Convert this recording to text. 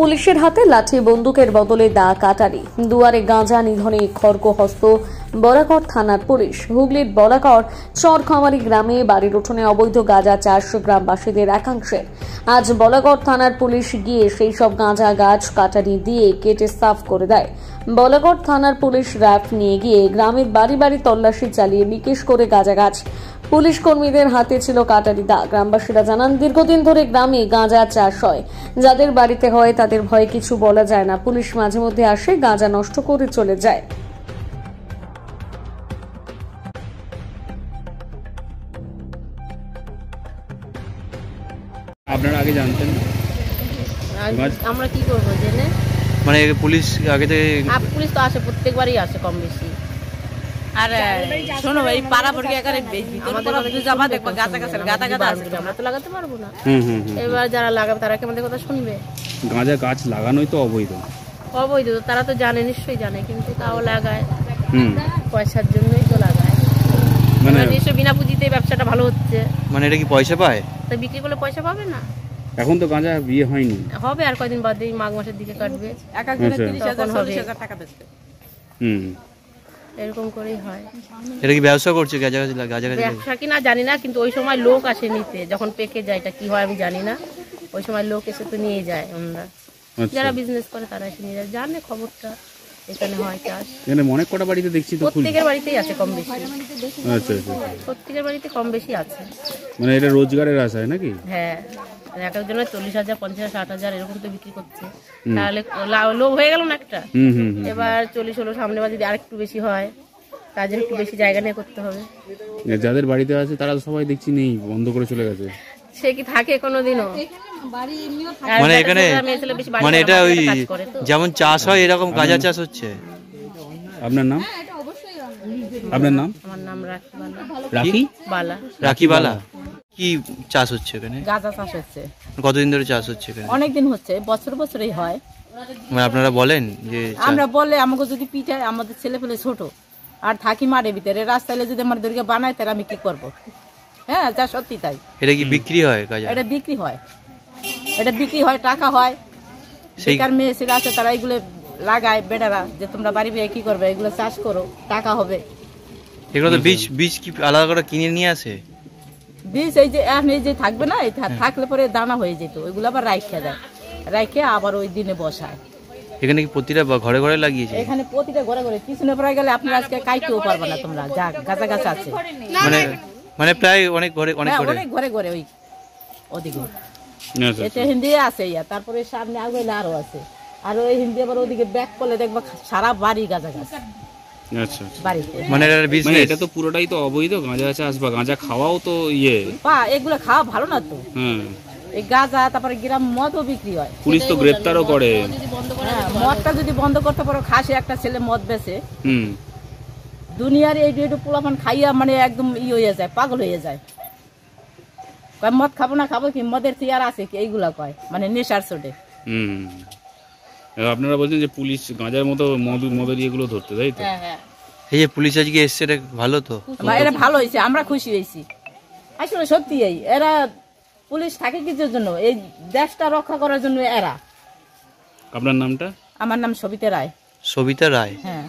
পুলিশের হাতে লাঠি, বন্দুকের বদলে দা কাটারি। দুয়ারে গাঁজা, নিধনে খড়গহস্ত বলাকর থানার পুলিশ। হুগলির বলাকর চরখামারি গ্রামে বাড়ির উঠোনে অবৈধ গাঁজা চাষ গ্রামবাসীদের একাংশের আজ বলাগড় থানার পুলিশ গিয়ে সেই সব গাঁজা, গাছ, কাটারি দিয়ে কেটে সাফ করে দেয়। বলাগড় থানার পুলিশ র্যাফ নিয়ে গিয়ে গ্রামের বাড়ি বাড়ি তল্লাশি চালিয়ে বিকেশ করে গাঁজা গাছ পুলিশ কর্মীদের হাতে ছিল কাটারি দা গ্রামবাসীরা জানান দীর্ঘদিন ধরে গ্রামে গাঁজা চাষ হয়। যাদের বাড়িতে হয় তাদের ভয়ে কিছু বলা যায় না। পুলিশ মাঝে মধ্যে আসে গাঁজা নষ্ট করে চলে যায়। আপনারা আগে জানতেন? আমরা কি করব জেনে? মানে পুলিশ আগে থেকে পুলিশ তো আসে প্রত্যেকবারই আসে কম বেশি। আর শোনো এই পাড়া পড়ে এখানে আমাদের মধ্যে যাবা দেখো গাছা গাছের গাদা গাদা আছে আমরা তো লাগাতে পারব না। হুম হুম হুম। এবার যারা লাগাবে তারা কি আমাদের কথা শুনবে? গাঁজা গাছ লাগানোই তো অবৈধ। অবৈধ তারা তো জানে নিশ্চয়ই জানে কিন্তু তাও লাগায়। হুম। পয়সার জন্যই তো লাগায়। মানে এবার বিনা পুঁজিতে ব্যবসাটা ভালো হচ্ছে। মানে এটা কি পয়সা পায়? তো বিক্রি করলে পয়সা পাবে না? এখন তো গাঁজা বিয়ে হয়নি। হবে আর কয়দিন বাদেই মাঘ মাসের দিকে কাটবে। এক একজনের। তিরিশ হাজার চল্লিশ হাজার টাকা দিচ্ছে হুম। এরকম করেই হয়। এটা কি ব্যবসা করছে গাঁজা গাছ গাঁজা গাছ ব্যবসা কি না জানি না কিন্তু ওই সময় লোক আসে নিতে। যখন পেকে যায় এটা কি হয় আমি জানি না। ওই সময় লোক এসে তো নিয়ে যায় আমরা। আচ্ছা। যারা বিজনেস করে তারা এসে নিয়ে যায়। জানে খবরটা এখানে হয় চাষ। এখানে অনেক কটা বাড়িতে দেখছি তো প্রত্যেকের বাড়িতেই আছে কম বেশি। আচ্ছা আচ্ছা। প্রত্যেকের বাড়িতে কম বেশি আছে। মানে এটা রোজগারের আশায় নাকি? হ্যাঁ। এক একজনের চল্লিশ হাজার পঞ্চাশ ষাট হাজার এরকম তো বিক্রি করছে। তাহলে লোভ হয়ে গেল না একটা? এবার চল্লিশ হলো সামনে যদি আরেকটু বেশি হয় তার জন্য একটু বেশি জায়গা নিয়ে করতে হবে। যাদের বাড়িতে আছে তারা তো সবাই দেখছি নেই বন্ধ করে চলে গেছে। সে কি থাকে কোনোদিনও? মানে এখানে মানে এটা ওই যেমন চাষ হয় এরকম গাঁজা চাষ হচ্ছে। আপনার নাম? আপনার নাম? আমার নাম রাখি বালা। রাখি? বালা। রাখিবালা কি চাষ হচ্ছে এখানে? গাঁজা চাষ হচ্ছে। কতদিন ধরে চাষ হচ্ছে এখানে? অনেক দিন হচ্ছে বছর বছরই হয়। মানে আপনারা বলেন যে আমরা বললে আমাকে যদি পিঠায় আমাদের ছেলে পেলে ছোট আর থাকি মাঠের ভিতরে রাস্তায় যদি আমার বানায় তাহলে আমি কি করব? হ্যাঁ যা সত্যি তাই। এটা কি বিক্রি হয় গাঁজা? এটা বিক্রি হয়। এটা বিক্রি হয় টাকা হয়। সেই বেকার মেয়ে ছেলে আছে তারা এগুলো লাগায় বেটারা যে তোমরা বাড়ি পেয়ে কি করবে? এগুলো চাষ করো টাকা হবে। এগুলো তো বীজ বীজ কি আলাদা করে কিনে নিয়ে আসে? বীজ এই যে এখন এই যে থাকবে না এই থাকলে পরে দানা হয়ে যেত। ওইগুলো আবার রাইখে দেয়। রাইখে আবার ওই দিনে বসায়। এখানে কি প্রতিটা ঘরে ঘরে লাগিয়েছে? এখানে প্রতিটা ঘরে ঘরে। পিছনে পড়ে গেলে আপনার আজকে কাইতেও পারবে না তোমরা। যা গাছা গাছ আছে। মানে মানে প্রায় অনেক ঘরে অনেক হ্যাঁ, ঘরে। অনেক ঘরে ঘরে ওই ওদিকে। আচ্ছা এতে হিন্দি আছে ইয়া। তারপরে সামনে আগুলে আরও আছে। আর ওই হিন্দি আবার ওদিকে ব্যাক করলে দেখবা সারা বাড়ি গাছা গাছ আচ্ছা আচ্ছা। বাড়িতে। মানে মানে বিজনেস এটা তো পুরোটাই তো অবৈধ গাঁজা চাষ বা গাঁজা খাওয়াও তো ইয়ে। পা এগুলো খাওয়া ভালো না তো। হ্যাঁ। এই গাঁজা তারপরে গ্রাম মদও বিক্রি হয়। পুলিশ তো গ্রেপ্তারও করে। হ্যাঁ মদটা যদি বন্ধ করতে পারো খাসে একটা ছেলে মদ বেছে হুম। দুনিয়ার এই একটু পোলাপান খাইয়া মানে একদম ই হয়ে যায় পাগল হয়ে যায়। কয় মদ খাব না খাব কি? মদের চেয়ার আছে কি? এইগুলা কয় মানে নেশার চোটে হুম। আপনারা বলছেন যে পুলিশ গাঁজার মতো মধু মদের ইয়েগুলো ধরতে তাই তো? হ্যাঁ হ্যাঁ। এই যে পুলিশ আজকে এসছে এটা ভালো তো? এটা ভালো হয়েছে আমরা খুশি হয়েছি। আসলে সত্যি এই এরা পুলিশ থাকে কিছুর জন্য? এই দেশটা রক্ষা করার জন্য এরা। আপনার নামটা? আমার নাম সবিতা রায়। সবিতা রায়? হ্যাঁ।